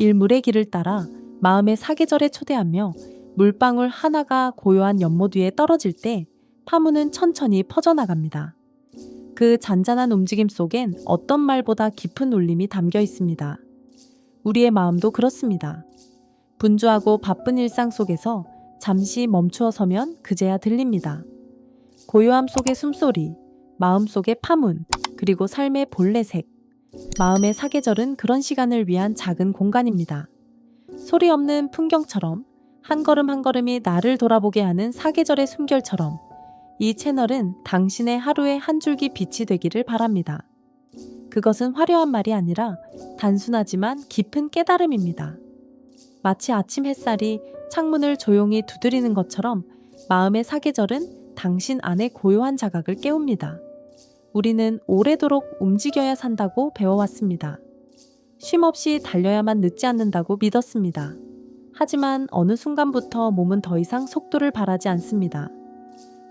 일물의 길을 따라 마음의 사계절에 초대하며 물방울 하나가 고요한 연못 위에 떨어질 때 파문은 천천히 퍼져나갑니다. 그 잔잔한 움직임 속엔 어떤 말보다 깊은 울림이 담겨 있습니다. 우리의 마음도 그렇습니다. 분주하고 바쁜 일상 속에서 잠시 멈추어 서면 그제야 들립니다. 고요함 속의 숨소리, 마음 속의 파문, 그리고 삶의 본래 색. 마음의 사계절은 그런 시간을 위한 작은 공간입니다. 소리 없는 풍경처럼 한 걸음 한 걸음이 나를 돌아보게 하는 사계절의 숨결처럼 이 채널은 당신의 하루의 한 줄기 빛이 되기를 바랍니다. 그것은 화려한 말이 아니라 단순하지만 깊은 깨달음입니다. 마치 아침 햇살이 창문을 조용히 두드리는 것처럼 마음의 사계절은 당신 안의 고요한 자각을 깨웁니다. 우리는 오래도록 움직여야 산다고 배워왔습니다. 쉼 없이 달려야만 늦지 않는다고 믿었습니다. 하지만 어느 순간부터 몸은 더 이상 속도를 바라지 않습니다.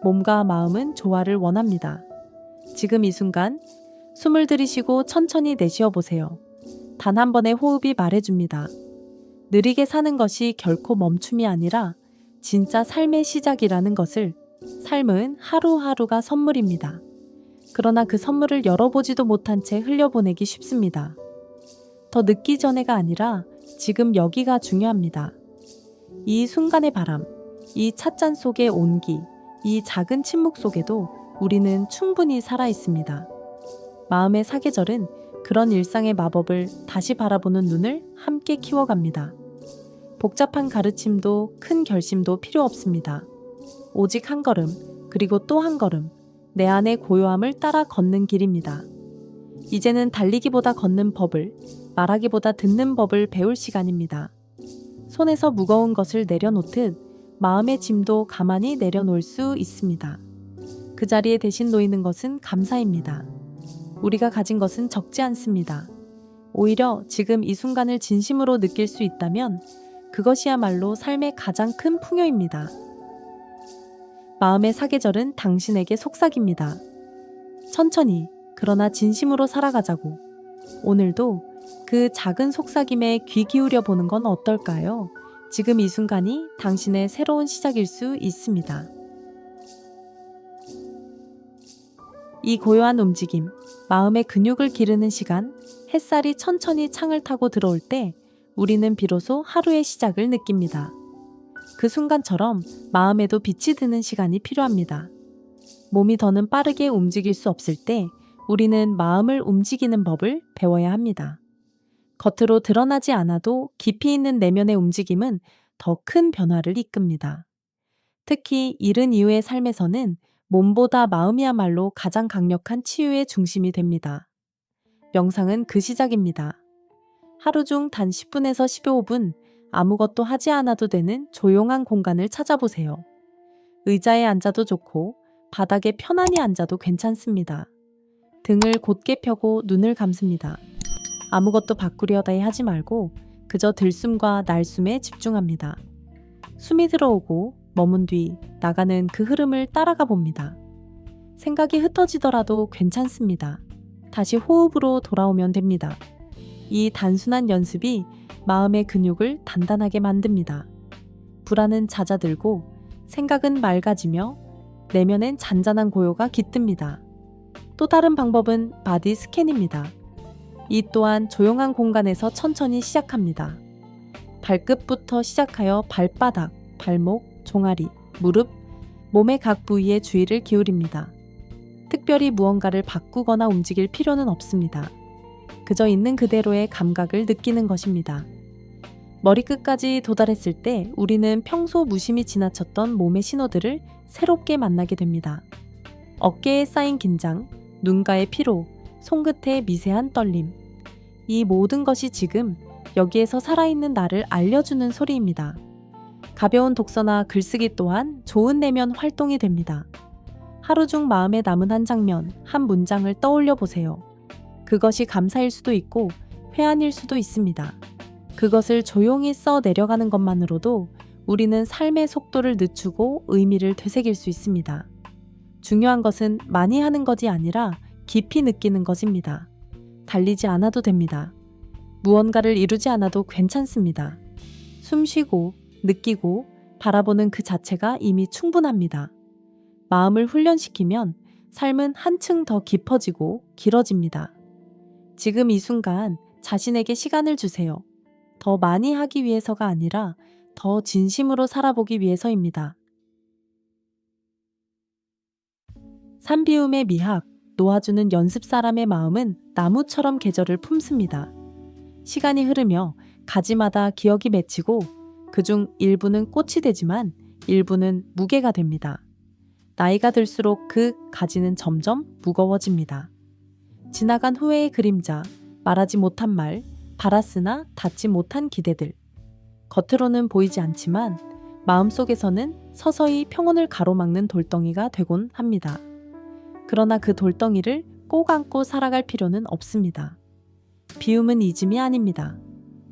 몸과 마음은 조화를 원합니다. 지금 이 순간 숨을 들이쉬고 천천히 내쉬어 보세요. 단 한 번의 호흡이 말해줍니다. 느리게 사는 것이 결코 멈춤이 아니라 진짜 삶의 시작이라는 것을 삶은 하루하루가 선물입니다. 그러나 그 선물을 열어보지도 못한 채 흘려보내기 쉽습니다. 더 늦기 전에가 아니라 지금 여기가 중요합니다. 이 순간의 바람, 이 찻잔 속의 온기, 이 작은 침묵 속에도 우리는 충분히 살아 있습니다. 마음의 사계절은 그런 일상의 마법을 다시 바라보는 눈을 함께 키워갑니다. 복잡한 가르침도 큰 결심도 필요 없습니다. 오직 한 걸음, 그리고 또 한 걸음, 내 안의 고요함을 따라 걷는 길입니다. 이제는 달리기보다 걷는 법을, 말하기보다 듣는 법을 배울 시간입니다. 손에서 무거운 것을 내려놓듯 마음의 짐도 가만히 내려놓을 수 있습니다. 그 자리에 대신 놓이는 것은 감사입니다. 우리가 가진 것은 적지 않습니다. 오히려 지금 이 순간을 진심으로 느낄 수 있다면 그것이야말로 삶의 가장 큰 풍요입니다. 마음의 사계절은 당신에게 속삭입니다. 천천히, 그러나 진심으로 살아가자고. 오늘도 그 작은 속삭임에 귀 기울여 보는 건 어떨까요? 지금 이 순간이 당신의 새로운 시작일 수 있습니다. 이 고요한 움직임, 마음의 근육을 기르는 시간, 햇살이 천천히 창을 타고 들어올 때 우리는 비로소 하루의 시작을 느낍니다. 그 순간처럼 마음에도 빛이 드는 시간이 필요합니다. 몸이 더는 빠르게 움직일 수 없을 때 우리는 마음을 움직이는 법을 배워야 합니다. 겉으로 드러나지 않아도 깊이 있는 내면의 움직임은 더 큰 변화를 이끕니다. 특히 이른 이후의 삶에서는 몸보다 마음이야말로 가장 강력한 치유의 중심이 됩니다. 명상은 그 시작입니다. 하루 중 단 10분에서 15분 아무것도 하지 않아도 되는 조용한 공간을 찾아보세요. 의자에 앉아도 좋고 바닥에 편안히 앉아도 괜찮습니다. 등을 곧게 펴고 눈을 감습니다. 아무것도 바꾸려다 하지 말고 그저 들숨과 날숨에 집중합니다. 숨이 들어오고 머문 뒤 나가는 그 흐름을 따라가 봅니다. 생각이 흩어지더라도 괜찮습니다. 다시 호흡으로 돌아오면 됩니다. 이 단순한 연습이 마음의 근육을 단단하게 만듭니다. 불안은 잦아들고 생각은 맑아지며 내면엔 잔잔한 고요가 깃듭니다. 또 다른 방법은 바디 스캔입니다. 이 또한 조용한 공간에서 천천히 시작합니다. 발끝부터 시작하여 발바닥, 발목, 종아리, 무릎, 몸의 각 부위에 주의를 기울입니다. 특별히 무언가를 바꾸거나 움직일 필요는 없습니다. 그저 있는 그대로의 감각을 느끼는 것입니다. 머리끝까지 도달했을 때 우리는 평소 무심히 지나쳤던 몸의 신호들을 새롭게 만나게 됩니다. 어깨에 쌓인 긴장, 눈가의 피로, 손끝의 미세한 떨림. 이 모든 것이 지금 여기에서 살아있는 나를 알려주는 소리입니다. 가벼운 독서나 글쓰기 또한 좋은 내면 활동이 됩니다. 하루 중 마음에 남은 한 장면, 한 문장을 떠올려 보세요. 그것이 감사일 수도 있고 회한일 수도 있습니다. 그것을 조용히 써 내려가는 것만으로도 우리는 삶의 속도를 늦추고 의미를 되새길 수 있습니다. 중요한 것은 많이 하는 것이 아니라 깊이 느끼는 것입니다. 달리지 않아도 됩니다. 무언가를 이루지 않아도 괜찮습니다. 숨 쉬고, 느끼고, 바라보는 그 자체가 이미 충분합니다. 마음을 훈련시키면 삶은 한층 더 깊어지고 길어집니다. 지금 이 순간 자신에게 시간을 주세요. 더 많이 하기 위해서가 아니라 더 진심으로 살아보기 위해서입니다. 산비움의 미학, 놓아주는 연습 사람의 마음은 나무처럼 계절을 품습니다. 시간이 흐르며 가지마다 기억이 맺히고 그중 일부는 꽃이 되지만 일부는 무게가 됩니다. 나이가 들수록 그 가지는 점점 무거워집니다. 지나간 후회의 그림자, 말하지 못한 말, 바랐으나 닿지 못한 기대들. 겉으로는 보이지 않지만 마음속에서는 서서히 평온을 가로막는 돌덩이가 되곤 합니다. 그러나 그 돌덩이를 꼭 안고 살아갈 필요는 없습니다. 비움은 잊음이 아닙니다.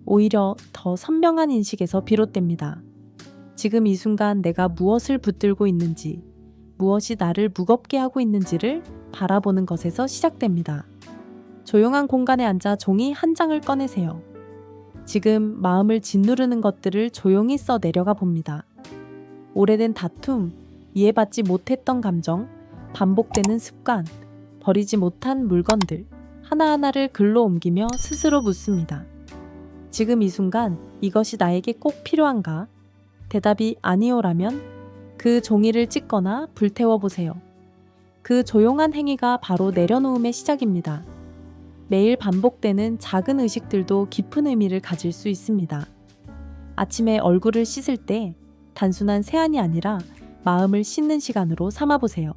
오히려 더 선명한 인식에서 비롯됩니다. 지금 이 순간 내가 무엇을 붙들고 있는지, 무엇이 나를 무겁게 하고 있는지를 바라보는 것에서 시작됩니다. 조용한 공간에 앉아 종이 한 장을 꺼내세요. 지금 마음을 짓누르는 것들을 조용히 써 내려가 봅니다. 오래된 다툼, 이해받지 못했던 감정, 반복되는 습관, 버리지 못한 물건들, 하나하나를 글로 옮기며 스스로 묻습니다. 지금 이 순간 이것이 나에게 꼭 필요한가? 대답이 아니오라면 그 종이를 찢거나 불태워 보세요. 그 조용한 행위가 바로 내려놓음의 시작입니다. 매일 반복되는 작은 의식들도 깊은 의미를 가질 수 있습니다. 아침에 얼굴을 씻을 때 단순한 세안이 아니라 마음을 씻는 시간으로 삼아보세요.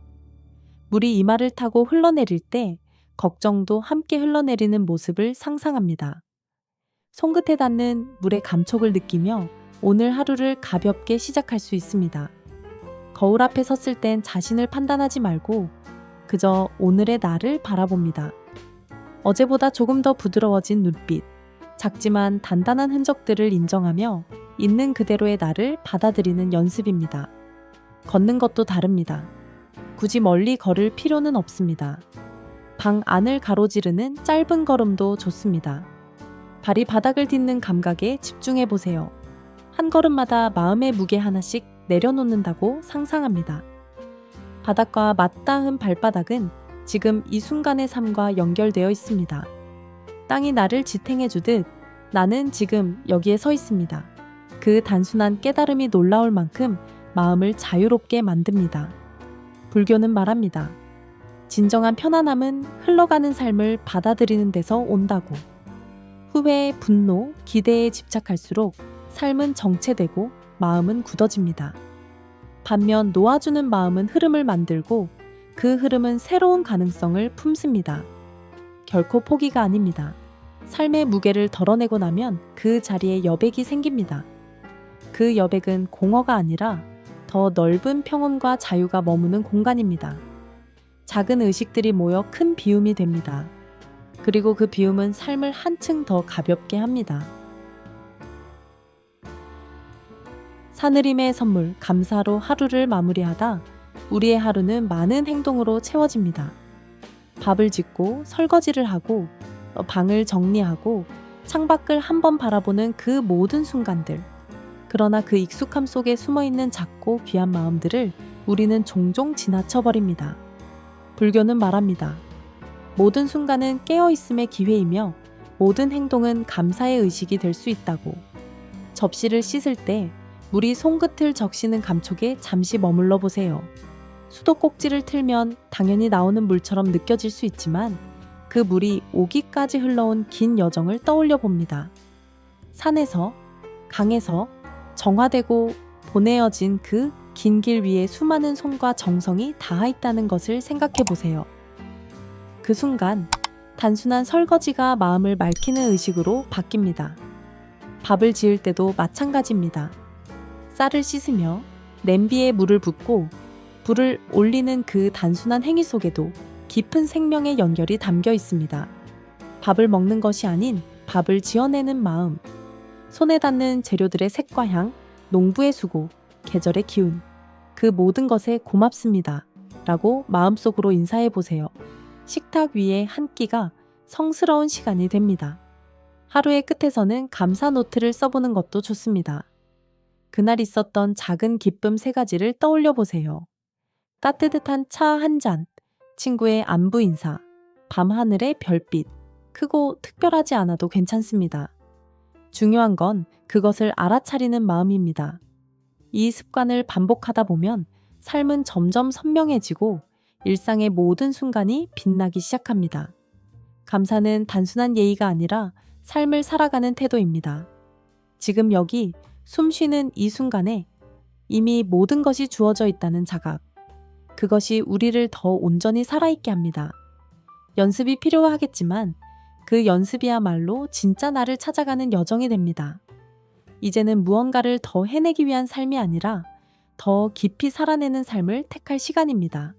물이 이마를 타고 흘러내릴 때 걱정도 함께 흘러내리는 모습을 상상합니다. 손끝에 닿는 물의 감촉을 느끼며 오늘 하루를 가볍게 시작할 수 있습니다. 거울 앞에 섰을 땐 자신을 판단하지 말고 그저 오늘의 나를 바라봅니다. 어제보다 조금 더 부드러워진 눈빛, 작지만 단단한 흔적들을 인정하며 있는 그대로의 나를 받아들이는 연습입니다. 걷는 것도 다릅니다. 굳이 멀리 걸을 필요는 없습니다. 방 안을 가로지르는 짧은 걸음도 좋습니다. 발이 바닥을 딛는 감각에 집중해 보세요. 한 걸음마다 마음의 무게 하나씩 내려놓는다고 상상합니다. 바닥과 맞닿은 발바닥은 지금 이 순간의 삶과 연결되어 있습니다. 땅이 나를 지탱해 주듯 나는 지금 여기에 서 있습니다. 그 단순한 깨달음이 놀라울 만큼 마음을 자유롭게 만듭니다. 불교는 말합니다. 진정한 편안함은 흘러가는 삶을 받아들이는 데서 온다고. 후회, 분노, 기대에 집착할수록 삶은 정체되고 마음은 굳어집니다. 반면 놓아주는 마음은 흐름을 만들고 그 흐름은 새로운 가능성을 품습니다. 결코 포기가 아닙니다. 삶의 무게를 덜어내고 나면 그 자리에 여백이 생깁니다. 그 여백은 공허가 아니라 더 넓은 평온과 자유가 머무는 공간입니다. 작은 의식들이 모여 큰 비움이 됩니다. 그리고 그 비움은 삶을 한층 더 가볍게 합니다. 사느림의 선물, 감사로 하루를 마무리하다 우리의 하루는 많은 행동으로 채워집니다. 밥을 짓고 설거지를 하고 어, 방을 정리하고 창밖을 한 번 바라보는 그 모든 순간들. 그러나 그 익숙함 속에 숨어 있는 작고 귀한 마음들을 우리는 종종 지나쳐버립니다. 불교는 말합니다. 모든 순간은 깨어있음의 기회이며 모든 행동은 감사의 의식이 될 수 있다고. 접시를 씻을 때 물이 손끝을 적시는 감촉에 잠시 머물러 보세요. 수도꼭지를 틀면 당연히 나오는 물처럼 느껴질 수 있지만 그 물이 오기까지 흘러온 긴 여정을 떠올려 봅니다. 산에서, 강에서 정화되고 보내어진 그 긴 길 위에 수많은 손과 정성이 닿아 있다는 것을 생각해 보세요. 그 순간 단순한 설거지가 마음을 맑히는 의식으로 바뀝니다. 밥을 지을 때도 마찬가지입니다. 쌀을 씻으며 냄비에 물을 붓고 불을 올리는 그 단순한 행위 속에도 깊은 생명의 연결이 담겨 있습니다. 밥을 먹는 것이 아닌 밥을 지어내는 마음, 손에 닿는 재료들의 색과 향, 농부의 수고, 계절의 기운, 그 모든 것에 고맙습니다. 라고 마음속으로 인사해 보세요. 식탁 위에 한 끼가 성스러운 시간이 됩니다. 하루의 끝에서는 감사 노트를 써보는 것도 좋습니다. 그날 있었던 작은 기쁨 세 가지를 떠올려 보세요. 따뜻한 차 한 잔, 친구의 안부 인사, 밤하늘의 별빛, 크고 특별하지 않아도 괜찮습니다. 중요한 건 그것을 알아차리는 마음입니다. 이 습관을 반복하다 보면 삶은 점점 선명해지고 일상의 모든 순간이 빛나기 시작합니다. 감사는 단순한 예의가 아니라 삶을 살아가는 태도입니다. 지금 여기 숨 쉬는 이 순간에 이미 모든 것이 주어져 있다는 자각. 그것이 우리를 더 온전히 살아있게 합니다. 연습이 필요하겠지만 그 연습이야말로 진짜 나를 찾아가는 여정이 됩니다. 이제는 무언가를 더 해내기 위한 삶이 아니라 더 깊이 살아내는 삶을 택할 시간입니다.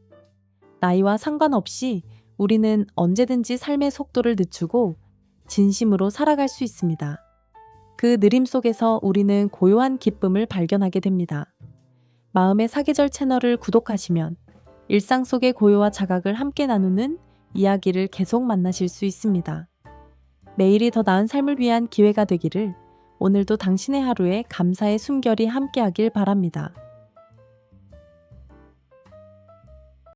나이와 상관없이 우리는 언제든지 삶의 속도를 늦추고 진심으로 살아갈 수 있습니다. 그 느림 속에서 우리는 고요한 기쁨을 발견하게 됩니다. 마음의 사계절 채널을 구독하시면 일상 속의 고요와 자각을 함께 나누는 이야기를 계속 만나실 수 있습니다. 매일이 더 나은 삶을 위한 기회가 되기를 오늘도 당신의 하루에 감사의 숨결이 함께하길 바랍니다.